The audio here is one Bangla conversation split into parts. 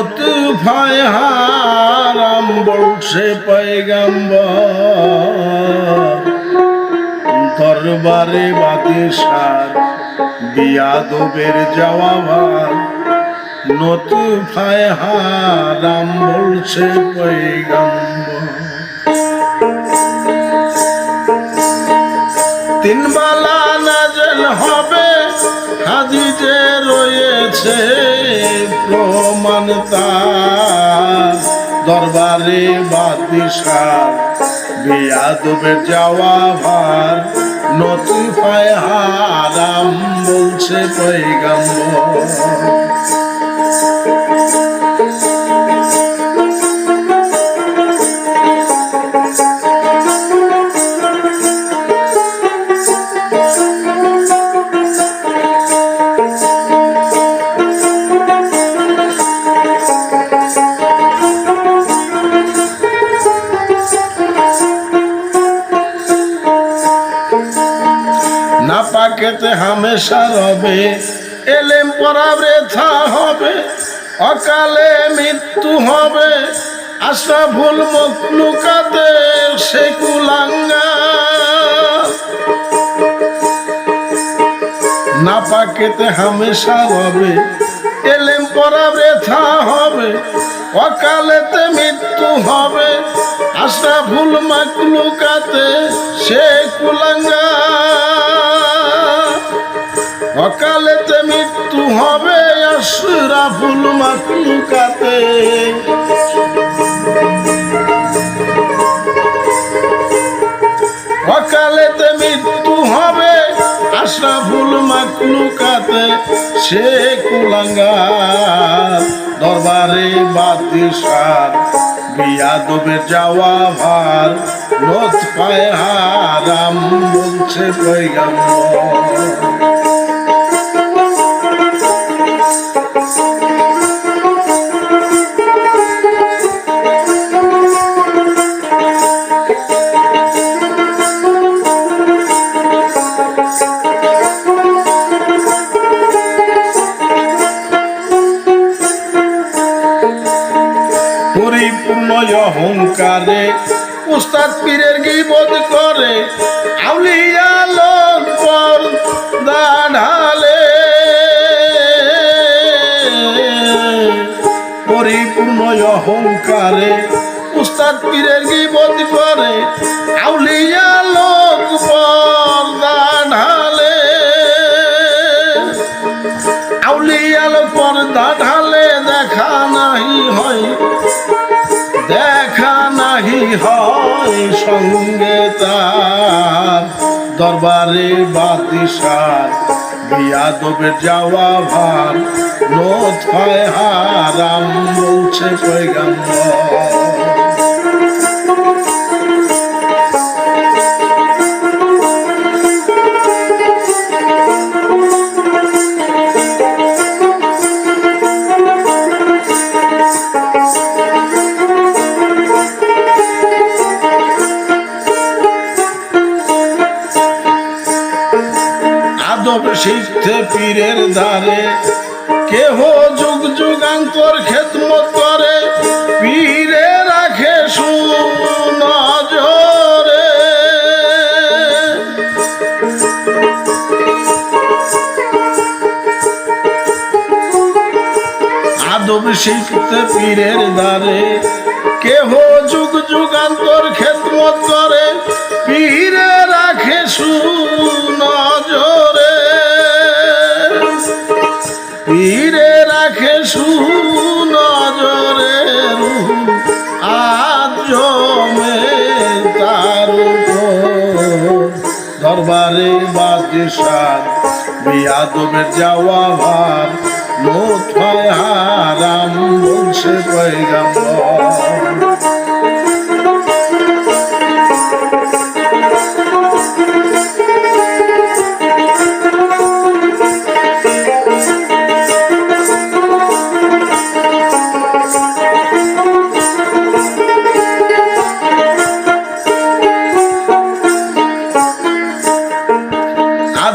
লতুফায় হারাম বলছে পয়গাম্বর। দরবারে বাদেশার বিয়াদবের জবাবার ভাই হারাম বলছে পয়গাম্বর। তিন বালা নাজল হবে হাদিজে রয়েছে প্রমাণ তার। দরবারে বাদিশার বিয়াদবের যাওয়া ভার, নতিফায় হারাম বলছে পৈগম্বর পাকেতে হামেশা রবে। এলেম পরা বৃথা হবে। অকালে মৃত্যু হবে। আশা ভুল মকলুকাতে সে কুলাঙ্গা। না পাকেতে হামেশা রবে। এলেম পরা বৃথা হবে। অকালেতে মৃত্যু হবে। আশা ভুল মাকলুকাতে সে কুলাঙ্গা। অকালেতে মৃত্যু হবে আশরাফুল মাকলুকাতে অকালেতে মৃত্যু হবে আশরাফুল মাকলুকাতে সে কুলাঙ্গার দরবারে বাদিশার বিয়াদবে যাওয়া ভার নত পায় হারাম বলছে পৈগম্বর পরিপূর্ণ অহংকারে। উস্তাদ পীরের গিবদ করে, আউলিয়া লোক পরিপূর্ণ অহংকারে, উস্তাদ পীরের গিবদ করে, আউলিয়া লোক সঙ্গে তার দরবারে বাতিসার বিয়াদবের যাওয়া ভার নোথ হয় হারাম বলছে পৈগম্বর পীরের ধারে, কেহ যুগ যুগান্তর খেদমত করে, পীরে রাখে সুনজরে। আদব শিখতে পীরের দ্বারে, কেহ যুগ যুগান্তর খেদমত করে, পীরে রাখে সুনজরে। বাদিশার বিয়াদবের যাওয়া ভার হয় হারাম বলছে পৈগম্বর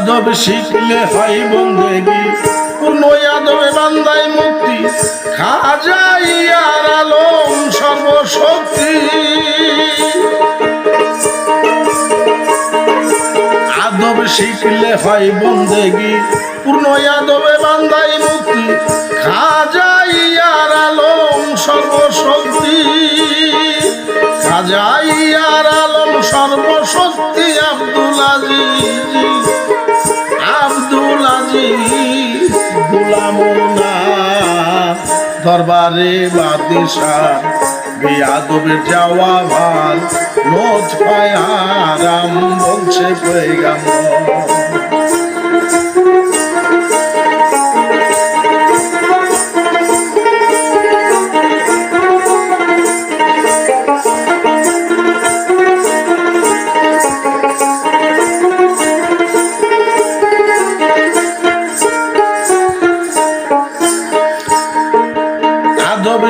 আদব শিখলে হয় বন্দেগি। পূর্ণ আদবে বান্দাই মুক্তি খাজা ইয়ার আলম সর্বশক্তি। আদব শিখলে হয় বন্দেগি পূর্ণ আদবে বান্দাই মুক্তি খাজা ইয়ার আলম সর্বশক্তি। খাজা ইয়ার আলম সর্বশক্তি আব্দুল আজিজ। দরবারে বাদিশার বিয়াদবের যাওয়া ভালো নোজ পায় আরাম বলছে পৈগাম্বর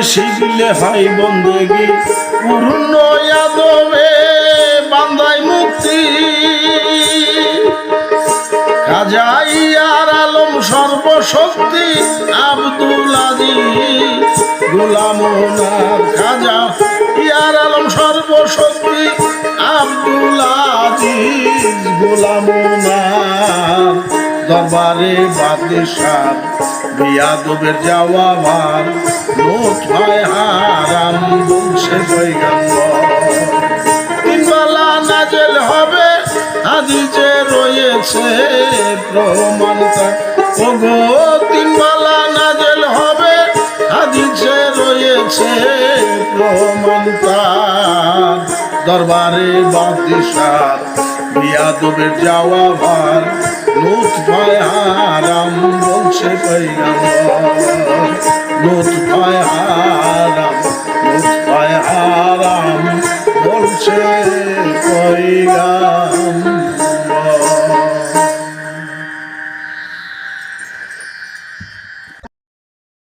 শিখলে হয় বন্দেগি পূর্ণ আদবে বান্দাই মুক্তি। খাজা ইয়ার আলম সর্বশক্তি আব্দুল আজিজ। গোলামনার খাজা, ইয়ার আলম সর্বশক্তি আব্দুল আজিজ। গোলামনার দরবারে বাদশাহ, বিয়াদবের যাওয়া ভার লোট হয় হারাম বংশে তিনবেলা নাজেল হবে হাদিজে রয়েছে প্রমাণ ওগো, তিনবেলা নাজেল হবে হাদিজে রয়েছে প্রমাণ তার দরবারে বাদিশার বিয়াদবের যাওয়া ভার লুট পায় হারাম বলছে পৈগম্বর লুট পায় হারাম